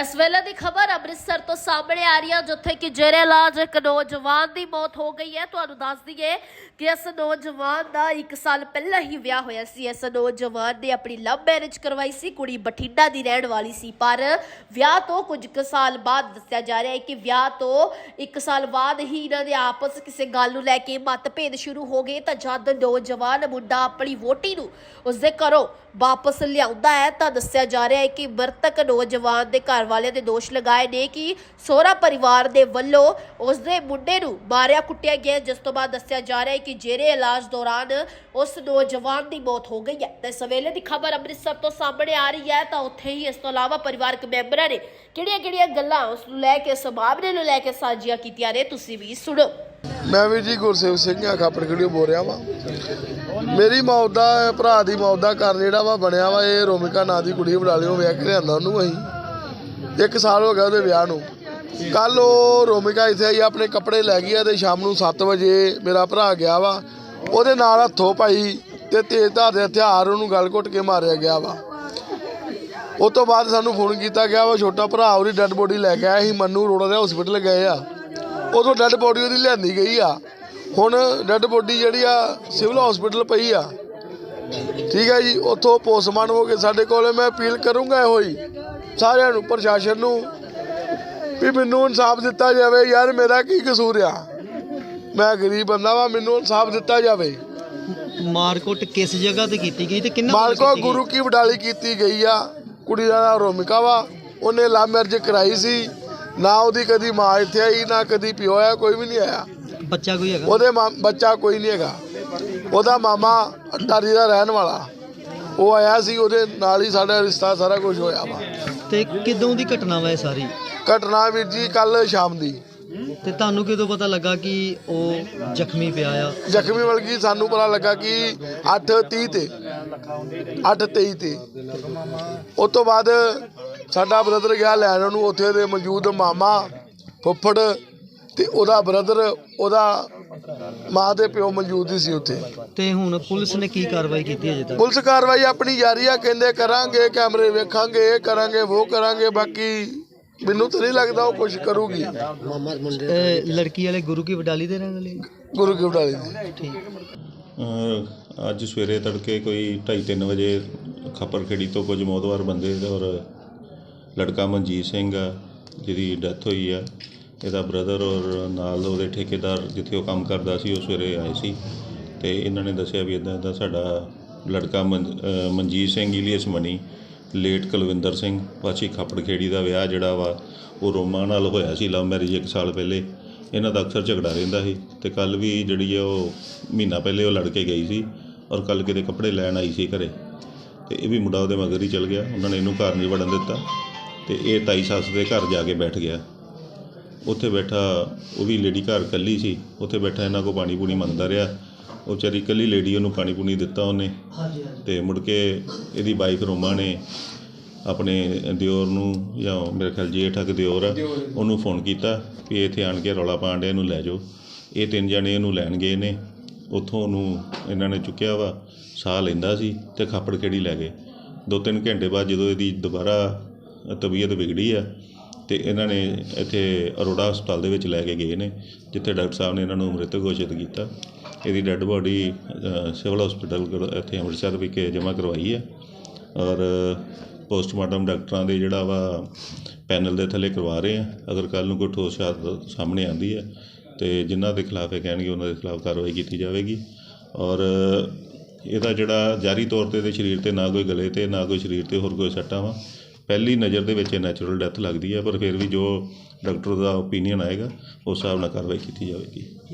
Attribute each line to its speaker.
Speaker 1: ਇਸ ਵੇਲੇ ਦੀ ਖਬਰ ਅੰਮ੍ਰਿਤਸਰ ਤੋਂ ਸਾਹਮਣੇ ਆ ਰਹੀ ਹੈ, ਜਿੱਥੇ ਕਿ ਜੇਰੇ ਇਲਾਜ ਇੱਕ ਨੌਜਵਾਨ ਦੀ ਮੌਤ ਹੋ ਗਈ ਹੈ। ਤੁਹਾਨੂੰ ਦੱਸ ਦਈਏ ਕਿ ਇਸ ਨੌਜਵਾਨ ਦਾ 1 ਸਾਲ ਪਹਿਲਾਂ ਹੀ ਵਿਆਹ ਹੋਇਆ ਸੀ। ਇਸ ਨੌਜਵਾਨ ਨੇ ਆਪਣੀ ਲਵ ਮੈਰਿਜ ਕਰਵਾਈ ਸੀ, ਕੁੜੀ ਬਠਿੰਡਾ ਦੀ ਰਹਿਣ ਵਾਲੀ ਸੀ। ਪਰ ਵਿਆਹ ਤੋਂ ਕੁਝ ਕੁ ਸਾਲ ਬਾਅਦ ਦੱਸਿਆ ਜਾ ਰਿਹਾ ਹੈ ਕਿ ਵਿਆਹ ਤੋਂ 1 ਸਾਲ ਬਾਅਦ ਹੀ ਇਹਨਾਂ ਦੇ ਆਪਸ ਕਿਸੇ ਗੱਲ ਨੂੰ ਲੈ ਕੇ ਮਤਭੇਦ ਸ਼ੁਰੂ ਹੋ ਗਏ। ਤਾਂ ਜਦ ਨੌਜਵਾਨ ਮੁੰਡਾ ਆਪਣੀ ਵੋਟੀ ਨੂੰ ਉਸਦੇ ਘਰੋਂ ਵਾਪਸ ਲਿਆਉਂਦਾ ਹੈ, ਤਾਂ ਦੱਸਿਆ ਜਾ ਰਿਹਾ ਹੈ ਕਿ ਮ੍ਰਿਤਕ ਨੌਜਵਾਨ ਦੇ ਘਰ ਵਾਲੇ ਦੇ ਦੋਸ਼ ਲਗਾਏ ਨੇ ਕਿ ਸੋਹਰਾ ਪਰਿਵਾਰ ਦੇ ਵੱਲੋਂ ਉਸਦੇ ਮੁੰਡੇ ਨੂੰ ਮਾਰਿਆ, ਕੁੱਟਿਆ ਗਿਆ ਜਿਸ ਤੋਂ ਬਾਅਦ ਦੱਸਿਆ ਜਾ ਰਿਹਾ ਹੈ ਕਿ ਜੇਰੇ ਇਲਾਜ ਦੌਰਾਨ ਉਸ ਨੌਜਵਾਨ ਦੀ ਮੌਤ ਹੋ ਗਈ ਹੈ। ਤੇ ਸਵੇਲੇ ਦੀ ਖਬਰ ਅੰਮ੍ਰਿਤਸਰ ਤੋਂ ਸਾਹਮਣੇ ਆ ਰਹੀ ਹੈ, ਤਾਂ ਉੱਥੇ ਹੀ ਇਸ ਤੋਂ ਇਲਾਵਾ ਪਰਿਵਾਰਕ ਮੈਂਬਰਾਂ ਨੇ ਕਿਹੜੀਆਂ-ਕਿਹੜੀਆਂ ਗੱਲਾਂ ਉਸ ਨੂੰ ਲੈ ਕੇ ਇਸ ਨੂੰ ਲੈ ਕੇ ਸਾਂਝੀਆਂ ਕੀਤੀਆਂ ਨੇ, ਤੁਸੀਂ ਵੀ ਸੁਣੋ।
Speaker 2: ਮੈਂ ਵੀ ਜੀ ਗੁਰਸੇਵ ਸਿੰਘ ਆ, ਖਾਪੜ ਬੋਲ ਰਿਹਾ ਵਾਂ। ਮੇਰੀ ਮੌਤ ਦਾ, ਭਰਾ ਦੀ ਮੌਤ ਦਾ ਕਾਰਨ ਜਿਹੜਾ ਵਾ ਬਣਿਆ ਵਾ, ਇਹ ਰੋਮਿਕਾ ਨਾਂ ਦੀ ਕੁੜੀ ਬਣਾ ਲਿਓ ਵਿਆਹ ਕੇ ਲਿਆਂਦਾ ਉਹਨੂੰ ਅਸੀਂ। ਇੱਕ ਸਾਲ ਹੋ ਗਿਆ ਉਹਦੇ ਵਿਆਹ ਨੂੰ। ਕੱਲ ਉਹ ਰੋਮਿਕਾ ਇੱਥੇ ਆਈ, ਆਪਣੇ ਕੱਪੜੇ ਲੈ ਗਈ ਆ ਤੇ ਸ਼ਾਮ ਨੂੰ 7 ਵਜੇ ਮੇਰਾ ਭਰਾ ਗਿਆ ਵਾ। ਉਹਦੇ ਨਾਲ ਹੱਥੋਂ ਪਾਈ ਤੇ ਤੇਜ਼ਧਾਰ ਦੇ ਹਥਿਆਰ ਉਹਨੂੰ ਗਲ ਘੁੱਟ ਕੇ ਮਾਰਿਆ ਗਿਆ ਵਾ। ਉਸ ਤੋਂ ਬਾਅਦ ਸਾਨੂੰ ਫੋਨ ਕੀਤਾ ਗਿਆ ਵਾ, ਛੋਟਾ ਭਰਾ ਉਹਦੀ ਡੈੱਡ ਬੋਡੀ ਲੈ ਕੇ ਆਇਆ ਸੀ, ਮੰਨੂ ਰੋੜਾ ਦੇ ਹਸਪੀਟਲ ਗਏ ਆ। ਉਦੋਂ ਡੈੱਡ ਬੋਡੀ ਉਹਦੀ ਲਿਆਂਦੀ ਗਈ ਆ। ਹੁਣ ਡੈੱਡ ਬੋਡੀ ਜਿਹੜੀ ਆ, ਸਿਵਲ ਹਸਪੀਟਲ ਪਈ ਆ। ਠੀਕ ਹੈ ਜੀ, ਉੱਥੋਂ ਪੋਸਟਮਾਰਟਮ ਹੋ ਕੇ ਸਾਡੇ ਕੋਲ, ਮੈਂ ਅਪੀਲ ਕਰੂੰਗਾ ਇਹੋ ਹੀ ਸਾਰਿਆਂ ਨੂੰ ਪ੍ਰਸ਼ਾਸਨ ਨੂੰ ਵੀ ਮੈਨੂੰ ਇਨਸਾਫ ਦਿੱਤਾ ਜਾਵੇ। ਯਾਰ ਮੇਰਾ ਕੀ ਕਸੂਰ ਆ? ਮੈਂ ਗਰੀਬ ਬੰਦਾ ਵਾ ਮੈਨੂੰ ਇਨਸਾਫ ਦਿੱਤਾ ਜਾਵੇ।
Speaker 3: ਮਾਰਕੁੱਟ ਕਿਸ ਜਗ੍ਹਾ ਤੇ ਕੀਤੀ ਗਈ ਤੇ ਕਿੰਨਾ
Speaker 2: ਮਾਲਕੋ ਗੁਰੂ ਕੀ ਵਡਾਲੀ ਕੀਤੀ ਗਈ ਆ। ਕੁੜੀ ਦਾ ਨਾਮ ਰੋਮਿਕਾ ਵਾ। ਉਹਨੇ ਲਵ ਮੈਰਿਜ ਕਰਾਈ ਸੀ। ਨਾ ਉਹਦੀ ਕਦੀ ਮਾਂ ਇੱਥੇ ਆਈ ਨਾ ਕਦੀ ਪਿਓ ਆਇਆ ਕੋਈ ਵੀ ਨਹੀਂ ਆਇਆ।
Speaker 3: ਬੱਚਾ ਕੋਈ ਹੈਗਾ?
Speaker 2: ਉਹਦੇ ਮਾਂ ਬੱਚਾ ਕੋਈ ਨਹੀਂ ਹੈਗਾ। ਉਹਦਾ ਮਾਮਾ ਅਟਾਰੀ ਦਾ ਰਹਿਣ ਵਾਲਾ। ਉਹ ਆਇਆ ਸੀ ਉਹਦੇ ਨਾਲ ਹੀ ਸਾਡਾ ਰਿਸ਼ਤਾ ਸਾਰਾ ਕੁਝ ਹੋਇਆ ਵਾ।
Speaker 3: ਤੇ ਕਿਦੋਂ ਦੀ ਘਟਨਾ ਵਾ ਇਹ ਸਾਰੀ?
Speaker 2: ਘਟਨਾ ਵੀਰ ਜੀ ਕੱਲ ਸ਼ਾਮ ਦੀ।
Speaker 3: ਤੇ ਤੁਹਾਨੂੰ ਕਿਦੋਂ ਪਤਾ ਲੱਗਾ ਕਿ ਉਹ ਜ਼ਖਮੀ ਪਿਆ ਆ?
Speaker 2: ਜ਼ਖਮੀ ਵਲਗੀ ਸਾਨੂੰ ਪਤਾ ਲੱਗਾ ਕਿ 8:30 ਤੇ 8:23 ਤੇ। ਉਸ ਤੋਂ ਬਾਅਦ ਸਾਡਾ ਬ੍ਰਦਰ ਗਿਆ ਲੈਣ ਉਹਨੂੰ ਉੱਥੇ ਦੇ ਮੌਜੂਦ ਮਾਮਾ ਫੁੱਫੜ ਤੇ ਉਹਦਾ ਬ੍ਰਦਰ ਉਹਦਾ ਮਾਂ ਦੇ ਪਿਓ ਮੌਜੂਦ ਹੀ ਸੀ ਉੱਥੇ।
Speaker 3: ਤੇ ਹੁਣ ਪੁਲਿਸ ਨੇ ਕੀ ਕਾਰਵਾਈ ਕੀਤੀ ਅਜੇ ਤੱਕ?
Speaker 2: ਪੁਲਿਸ ਕਾਰਵਾਈ ਆਪਣੀ ਜਾਰੀ ਆ ਕਹਿੰਦੇ ਕਰਾਂਗੇ ਕੈਮਰੇ ਵੇਖਾਂਗੇ ਇਹ ਕਰਾਂਗੇ ਉਹ ਕਰਾਂਗੇ ਬਾਕੀ ਮੈਨੂੰ ਤਾਂ ਨਹੀਂ ਲੱਗਦਾ ਉਹ ਕੁਝ ਕਰੂਗੀ।
Speaker 3: ਇਹ ਲੜਕੀ ਵਾਲੇ ਗੁਰੂ ਕੀ ਵਡਾਲੀ ਦੇ ਰਹਿਣ ਵਾਲੇ?
Speaker 2: ਗੁਰੂ ਕੀ ਵਡਾਲੀ ਦੀ।
Speaker 4: ਅਹ ਅੱਜ ਸਵੇਰੇ ਤੜਕੇ ਕੋਈ 2:30 ਵਜੇ ਖੱਪਰਖੇੜੀ ਤੋਂ ਕੁਝ ਮੌਤਵਾਰ ਬੰਦੇ ਔਰ ਲੜਕਾ ਮਨਜੀਤ ਸਿੰਘ ਆ ਜਿਹਦੀ ਡੈਥ ਹੋਈ ਆ। ਇਹਦਾ ਬ੍ਰਦਰ ਔਰ ਨਾਲ ਉਹਦੇ ਠੇਕੇਦਾਰ ਜਿੱਥੇ ਉਹ ਕੰਮ ਕਰਦਾ ਸੀ, ਉਹ ਸਵੇਰੇ ਆਏ ਸੀ ਤੇ ਇਹਨਾਂ ਨੇ ਦੱਸਿਆ ਵੀ ਇਦਾਂ ਦਾ ਸਾਡਾ ਲੜਕਾ ਮਨ- ਮਨਜੀਤ ਸਿੰਘ ਇਲੀਅਸ ਮਣੀ ਲੇਟ ਕੁਲਵਿੰਦਰ ਸਿੰਘ ਵਾਸੀ ਖੱਪੜਖੇੜੀ ਦਾ ਵਿਆਹ ਜਿਹੜਾ ਵਾ, ਉਹ ਰੋਮਾ ਨਾਲ ਹੋਇਆ ਸੀ, ਲਵ ਮੈਰਿਜ ਇੱਕ ਸਾਲ ਪਹਿਲੇ। ਇਹਨਾਂ ਦਾ ਅਕਸਰ ਝਗੜਾ ਰਹਿੰਦਾ ਸੀ ਤੇ ਕੱਲ ਵੀ ਜਿਹੜੀ ਹੈ ਉਹ ਮਹੀਨਾ ਪਹਿਲੇ ਉਹ ਲੜ ਕੇ ਗਈ ਸੀ ਔਰ ਕੱਲ ਕਿਤੇ ਕੱਪੜੇ ਲੈਣ ਆਈ ਸੀ ਘਰੇ। ਤੇ ਇਹ ਵੀ ਮੁੰਡਾ ਉਹਦੇ ਮਗਰ ਹੀ ਚਲ ਗਿਆ, ਉਹਨਾਂ ਨੇ ਇਹਨੂੰ ਘਰ ਨਹੀਂ ਵੜਨ ਦਿੱਤਾ ਤੇ ਇਹ ਤਾਈ ਸੱਸ ਦੇ ਘਰ ਜਾ ਕੇ ਬੈਠ ਗਿਆ। ਉੱਥੇ ਬੈਠਾ ਉਹ ਵੀ ਲੇਡੀ ਘਰ ਇਕੱਲੀ ਸੀ ਉੱਥੇ ਬੈਠਾ ਇਹਨਾਂ ਕੋ ਪਾਣੀ ਪੂਣੀ ਮੰਗਦਾ ਰਿਹਾ। ਉਹ ਵਿਚਾਰੀ ਇਕੱਲੀ ਲੇਡੀ ਉਹਨੂੰ ਪਾਣੀ ਪੂਣੀ ਦਿੱਤਾ ਉਹਨੇ। ਤੇ ਮੁੜ ਕੇ ਇਹਦੀ ਵਾਈਫ ਰੋਮਾ ਨੇ ਆਪਣੇ ਦਿਓਰ ਨੂੰ ਜਾਂ ਮੇਰੇ ਖਿਆਲ ਜੇਠ ਅਕ ਦਿਓਰ ਆ, ਉਹਨੂੰ ਫੋਨ ਕੀਤਾ ਕਿ ਇੱਥੇ ਆਣ ਕੇ ਰੌਲਾ ਪਾਣ ਡਿਆ ਇਹਨੂੰ ਲੈ ਜਾਓ। ਇਹ ਤਿੰਨ ਜਣੇ ਇਹਨੂੰ ਲੈਣ ਗਏ ਨੇ। ਉੱਥੋਂ ਉਹਨੂੰ ਇਹਨਾਂ ਨੇ ਚੁੱਕਿਆ ਵਾ ਸਾਹ ਲੈਂਦਾ ਸੀ ਤੇ ਖਾਪੜ ਖੇੜੀ ਲੈ ਗਏ। ਦੋ ਤਿੰਨ ਘੰਟੇ ਬਾਅਦ ਜਦੋਂ ਇਹਦੀ ਦੁਬਾਰਾ ਤਬੀਅਤ ਵਿਗੜੀ ਆ ਤੇ ਇਹਨਾਂ ਨੇ ਇੱਥੇ ਅਰੋੜਾ ਹਸਪਤਾਲ ਦੇ ਵਿੱਚ ਲੈ ਕੇ ਗਏ ਨੇ, ਜਿੱਥੇ ਡਾਕਟਰ ਸਾਹਿਬ ਨੇ ਇਹਨਾਂ ਨੂੰ ਮ੍ਰਿਤਕ ਘੋਸ਼ਿਤ ਕੀਤਾ। ਇਹਦੀ ਡੈੱਡ ਬੋਡੀ ਸਿਵਲ ਹਸਪੀਟਲ ਇੱਥੇ ਅੰਮ੍ਰਿਤਸਰ ਵਿਖੇ ਜਮ੍ਹਾਂ ਕਰਵਾਈ ਹੈ। ਔਰ ਪੋਸਟਮਾਰਟਮ ਡਾਕਟਰਾਂ ਦੇ ਜਿਹੜਾ ਵਾ ਪੈਨਲ ਦੇ ਥੱਲੇ ਕਰਵਾ ਰਹੇ ਆ। ਅਗਰ ਕੱਲ ਨੂੰ ਕੋਈ ਠੋਸ ਸ਼ਹਾਦਤ ਸਾਹਮਣੇ ਆਂਦੀ ਹੈ, ਤੇ ਜਿਨ੍ਹਾਂ ਦੇ ਖਿਲਾਫ ਇਹ ਕਹਿਣਗੇ, ਉਹਨਾਂ ਦੇ ਖਿਲਾਫ ਕਾਰਵਾਈ ਕੀਤੀ ਜਾਵੇਗੀ। ਔਰ ਇਹਦਾ ਜਿਹੜਾ ਜਾਰੀ ਤੌਰ ਤੇ ਇਹਦੇ ਸਰੀਰ ਤੇ ਨਾ ਕੋਈ ਗਲੇ ਤੇ, ਨਾ ਕੋਈ ਸਰੀਰ ਤੇ ਹੋਰ ਕੋਈ ਸੱਟਾਂ ਵਾ। ਪਹਿਲੀ ਨਜ਼ਰ ਦੇ ਵਿੱਚ ਇਹ ਨੈਚੁਰਲ ਡੈਥ ਲੱਗਦੀ ਹੈ, ਪਰ ਫਿਰ ਵੀ ਜੋ ਡਾਕਟਰ ਦਾ ਓਪੀਨੀਅਨ ਆਏਗਾ, ਉਸ ਹਿਸਾਬ ਨਾਲ ਕਾਰਵਾਈ ਕੀਤੀ ਜਾਵੇਗੀ।